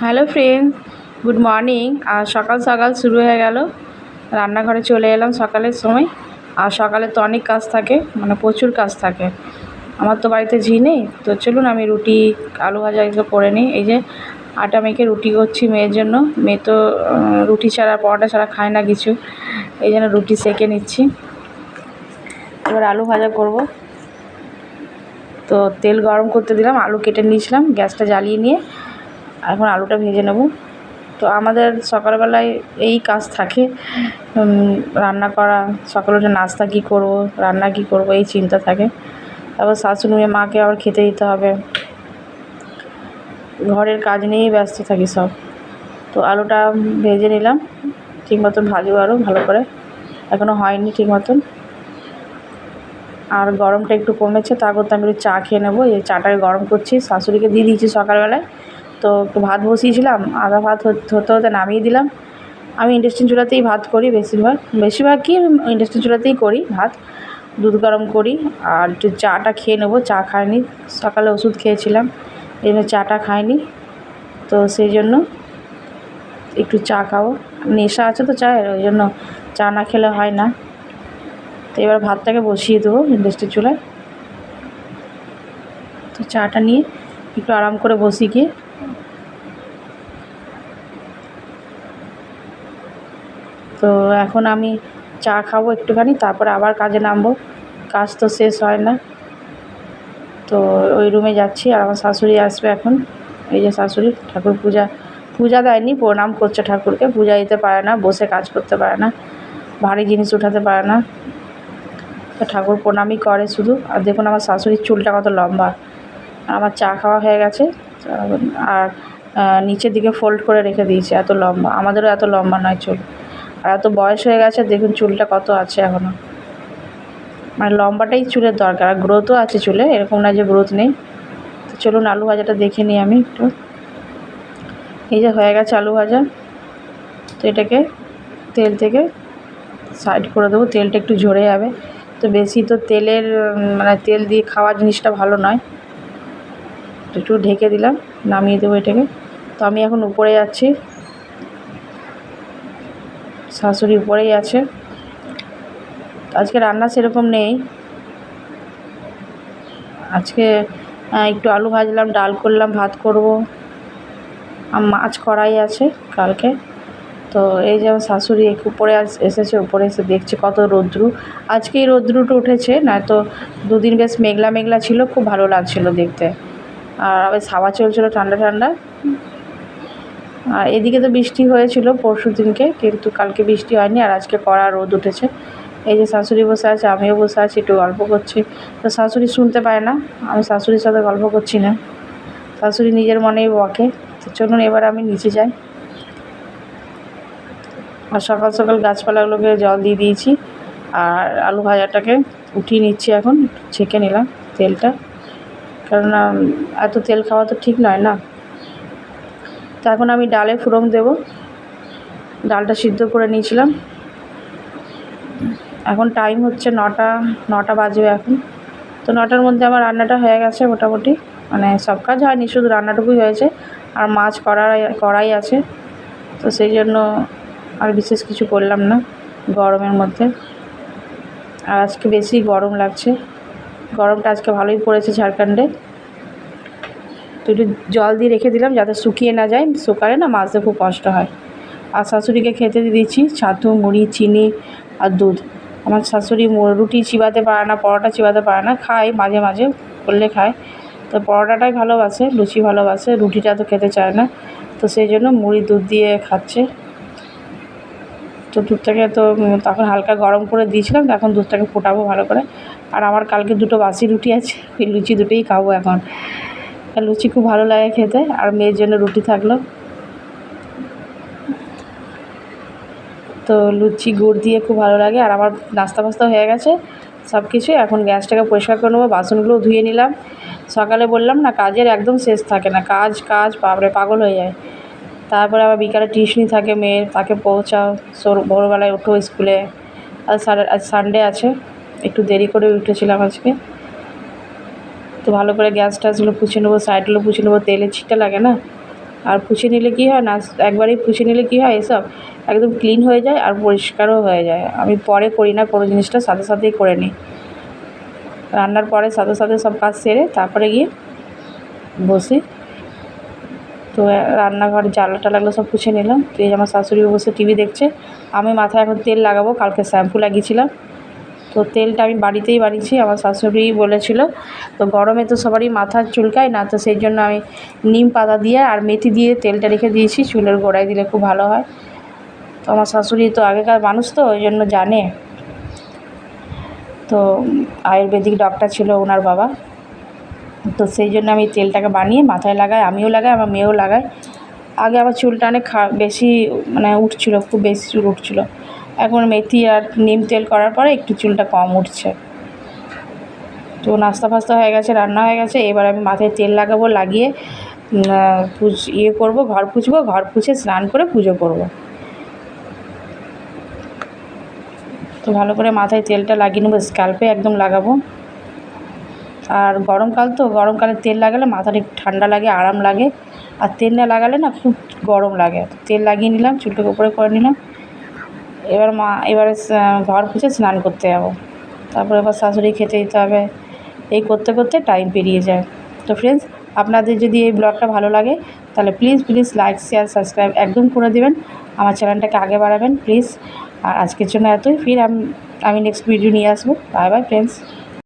Hello friend good morning আর সকাল সকাল শুরু হয়ে গেল। রান্নাঘরে চলে এলাম সকালের সময়। আর সকালে তো অনেক কাজ থাকে মানে প্রচুর কাজ থাকে। আমার তো বাড়িতে ঝি নেই, তো চলুন আমি রুটি, আলু ভাজা এগুলো করে নিই। এই যে আটা মেখে রুটি করছি মেয়ের জন্য। মেয়ে তো রুটি ছাড়া, পরোটা ছাড়া খায় না কিছু। এই জন্য রুটি সেকে নিচ্ছি। এবার আলু ভাজা করব। তো তেল গরম করতে দিলাম, আলু কেটে নিয়েছিলাম, গ্যাসটা জ্বালিয়ে নিয়ে এখন আলুটা ভেজে নেব। তো আমাদের সকালবেলায় এই কাজ থাকে। রান্না করা, সকালে উঠে নাস্তা কী করব, রান্না কী করব, এই চিন্তা থাকে। তারপর শাশুড়ি মাকে আবার খেতে দিতে হবে। ঘরের কাজ নিয়েই ব্যস্ত থাকি সব। তো আলুটা ভেজে নিলাম। ঠিক মতন ভাজবো আরও ভালো করে। এখনও হয়নি ঠিক মতন। আর গরমটা একটু কমেছে তারপর তো আমি একটু চা খেয়ে নেব। এই চাটাকে গরম করছি, শাশুড়িকে দিয়ে দিয়েছি সকালবেলায়। তো একটু ভাত বসিয়েছিলাম আধা ভাত হতে হতে নামিয়ে দিলাম। আমি ইন্ডাকশন চুলাতেই ভাত করি বেশিরভাগ। বেশিরভাগ কি ইন্ডাকশন চুলাতেই করি ভাত, দুধ গরম করি আর একটু চাটা খেয়ে নেব, চা খাইনি। সকালে ওষুধ খেয়েছিলাম, এই জন্য চাটা খাইনি। তো সেই জন্য একটু চা খাব। নেশা আছে তো চায়ের, ওই জন্য চা না খেলে হয় না। তো এবার ভাতটাকে বসিয়ে দেবো ইন্ডাস্ট্রির চুলায়। তো চাটা নিয়ে একটু আরাম করে বসি গিয়ে। তো এখন আমি চা খাব একটুখানি, তারপরে আবার কাজে নামবো। কাজ তো শেষ হয় না। তো ওই রুমে যাচ্ছি আর আমার শাশুড়ি আসবে এখন। এই যে শাশুড়ি, ঠাকুর পূজা পূজা দেয়নি, প্রণাম করছে ঠাকুরকে। পূজা দিতে পারে না, বসে কাজ করতে পারে না, ভারী জিনিস উঠাতে পারে না। তো ঠাকুর প্রণামই করে শুধু। আর দেখুন আমার শাশুড়ির চুলটা কত লম্বা। আমার চা খাওয়া হয়ে গেছে। আর নিচের দিকে ফোল্ড করে রেখে দিয়েছে, এত লম্বা। আমাদেরও এত লম্বা নয় চুল। আর এত বয়স হয়ে গেছে, দেখুন চুলটা কত আছে এখনও মানে লম্বাটাই চুলের দরকার, আর গ্রোথও আছে চুলে, এরকম না যে গ্রোথ নেই। তো চলুন আলু ভাজাটা দেখে নিই আমি একটু। এই যে হয়ে গেছে আলু ভাজা, তো এটাকে তেল থেকে সাইড করে দেবো, তেলটা একটু ঝরে যাবে। তো বেশি তো তেলের মানে তেল দিয়ে খাওয়া জিনিসটা ভালো নয়। একটু ঢেকে দিলাম, নামিয়ে দেবো এটাকে। তো আমি এখন উপরে যাচ্ছি। শাশুড়ি উপরেই আছে। আজকে রান্না সেরকম নেই। আজকে একটু আলু ভাজলাম, ডাল করলাম, ভাত করব। মাছ করাই আছে কালকে। তো এই যে আমার শাশুড়ি উপরে এসেছে, উপরে এসে দেখছে কত রৌদ্রু। আজকে এই রৌদ্রুটা উঠেছে, নয়তো দুদিন বেশ মেঘলা মেঘলা ছিল, খুব ভালো লাগছিল দেখতে। আর আবার হাওয়া চলছিল ঠান্ডা ঠান্ডা এদিকে তো বৃষ্টি হয়েছিল পরশু দিনকে, কিন্তু কালকে বৃষ্টি হয়নি আর আজকে কড়া রোদ উঠেছে। এই যে শাশুড়ি বসে আছে, আমিও বসে আছি, একটু গল্প করছি। তো শাশুড়ি শুনতে পায় না, আমি শাশুড়ির সাথে গল্প করছি না। শাশুড়ি নিজের মনেই বকে, তো চলুন এবার আমি নিচে যাই। আর সকাল সকাল গাছপালাগুলোকে জল দিয়ে দিয়েছি, আর আলু ভাজাটাকে উঠিয়ে নিচ্ছি এখন ছেঁকে নিলাম তেলটা। কেননা, এত তেল খাওয়া তো ঠিক নয় না। তো এখন আমি ডালে ফোড়ন দেবো। ডালটা সিদ্ধ করে নিয়েছিলাম। এখন টাইম হচ্ছে নটা নটা বাজবে এখন। তো নটার মধ্যে আমার রান্নাটা হয়ে গেছে মোটামুটি। মানে সব কাজ হয়নি, শুধু রান্নাটুকুই হয়েছে। আর মাছ করাই করাই আছে। তো সেই জন্য আর বিশেষ কিছু করলাম না গরমের মধ্যে। আর আজকে বেশি গরম লাগছে। গরমটা আজকে ভালোই পড়েছে ঝাড়খণ্ডে। তো একটু জল দিয়ে রেখে দিলাম যাতে শুকিয়ে না যায়। শুকালে না মাছতে খুব কষ্ট হয়। আর শাশুড়িকে খেতে দিচ্ছি ছাতু, মুড়ি, চিনি আর দুধ। আমার শাশুড়ি রুটি চিবাতে পারে না, পরোটা চিবাতে পারে না, খায়, মাঝে মাঝে করলে খায়। তো পরোটাটাই ভালোবাসে, লুচি ভালোবাসে, রুটিটা তো খেতে চায় না। তো সেই জন্য মুড়ি, দুধ দিয়ে খাচ্ছে। তো দুধটাকে তো তখন হালকা গরম করে দিয়েছিলাম এখন দুধটাকে ফোটাবো ভালো করে। আর আমার কালকে দুটো বাসি রুটি আছে, ওই লুচি দুটোই খাব এখন। আর লুচি খুব ভালো লাগে খেতে, আর মেয়ের জন্য রুটি থাকল। তো লুচি গুড় দিয়ে খুব ভালো লাগে, আর আমার নাস্তা ফাস্তা হয়ে গেছে সব কিছু এখন গ্যাসটাকে পরিষ্কার করে নেব, বাসনগুলোও ধুয়ে নিলাম। সকালে বললাম না, কাজের একদম শেষ থাকে না, কাজ কাজ, বাপরে, পাগল হয়ে যায়। তারপরে আবার বিকালে টিউশনি থাকে মেয়ের, তাকে পৌঁছাও, সোর, ভোরবেলায় ওঠো স্কুলে। আর সানডে আছে, একটু দেরি করে উঠেছিলাম আজকে। তো ভালো করে গ্যাস ট্যাসগুলো পুছে নেব, সাইডগুলো পুছে নেব, তেলের ছিটা লাগে না? আর পুছে নিলে কী হয় না, একবারেই পুছে নিলে কী হয় এসব? একদম ক্লিন হয়ে যায় আর পরিষ্কারও হয়ে যায়। আমি পরে করি না, কোনো জিনিসটা সাথে সাথেই করে নিই। রান্নার পরে সাথে সাথে সব কাজ সেরে তারপরে গিয়ে বসি। তো রান্নাঘর জ্বালা টালাগুলো সব পুছে নিলাম। তো আমার শাশুড়িও বসে টিভি দেখছে। আমি মাথায় এখন তেল লাগাবো, কালকে শ্যাম্পু লাগিয়েছিলাম। তো তেলটা আমি বাড়িতেই বানিয়েছি, আমার শাশুড়ি বলেছিল। তো গরমে তো সবারই মাথা চুলকায় না, তো সেই জন্য আমি নিম পাতা দিয়ে আর মেথি দিয়ে তেলটা রেখে দিয়েছি, চুলের গোড়ায় দিলে খুব ভালো হয়। তো আমার শাশুড়ি তো আগেকার মানুষ তো, ওই জন্য জানে। তো আয়ুর্বেদিক ডক্টর ছিল ওনার বাবা। তো সেই জন্য আমি তেলটাকে বানিয়ে মাথায় লাগাই, আমিও লাগাই, আমার মেয়েও লাগাই। আগে আমার চুলটা অনেক বেশি মানে উঠছিলো, খুব বেশি চুল উঠছিলো। এখন মেথি আর নিম তেল করার পরে একটু চুলটা কম উঠছে। তো নাস্তা ফাস্তা হয়ে গেছে, রান্না হয়ে গেছে। এবার আমি মাথায় তেল লাগাবো, লাগিয়ে পুজ ইয়ে করব, ঘর পুছবো ঘর পুছে স্নান করে পুজো করব। তো ভালো করে মাথায় তেলটা লাগিয়ে নেব স্ক্যাল্পে একদম লাগাবো। আর গরমকাল তো, গরমকালে তেল লাগালে মাথাটা একটু ঠান্ডা লাগে, আরাম লাগে। আর তেল না লাগালে না খুব গরম লাগে। তেল লাগিয়ে নিলাম, চুলটাকে উপরে করে নিলাম। এবার মা, এবারে ঘর খুঁজে স্নান করতে যাব। তারপরে এবার শাশুড়ি খেতে দিতে হবে। এই করতে করতে টাইম পেরিয়ে যায়। তো ফ্রেন্ডস আপনাদের যদি এই ব্লগটা ভালো লাগে, তাহলে please please like share subscribe একদম করে দেবেন। আমার চ্যানেলটাকে আগে বাড়াবেন প্লিজ আর আজকের জন্য এতই। ফির আমি আমি নেক্সট ভিডিও নিয়ে আসব। Bye bye friends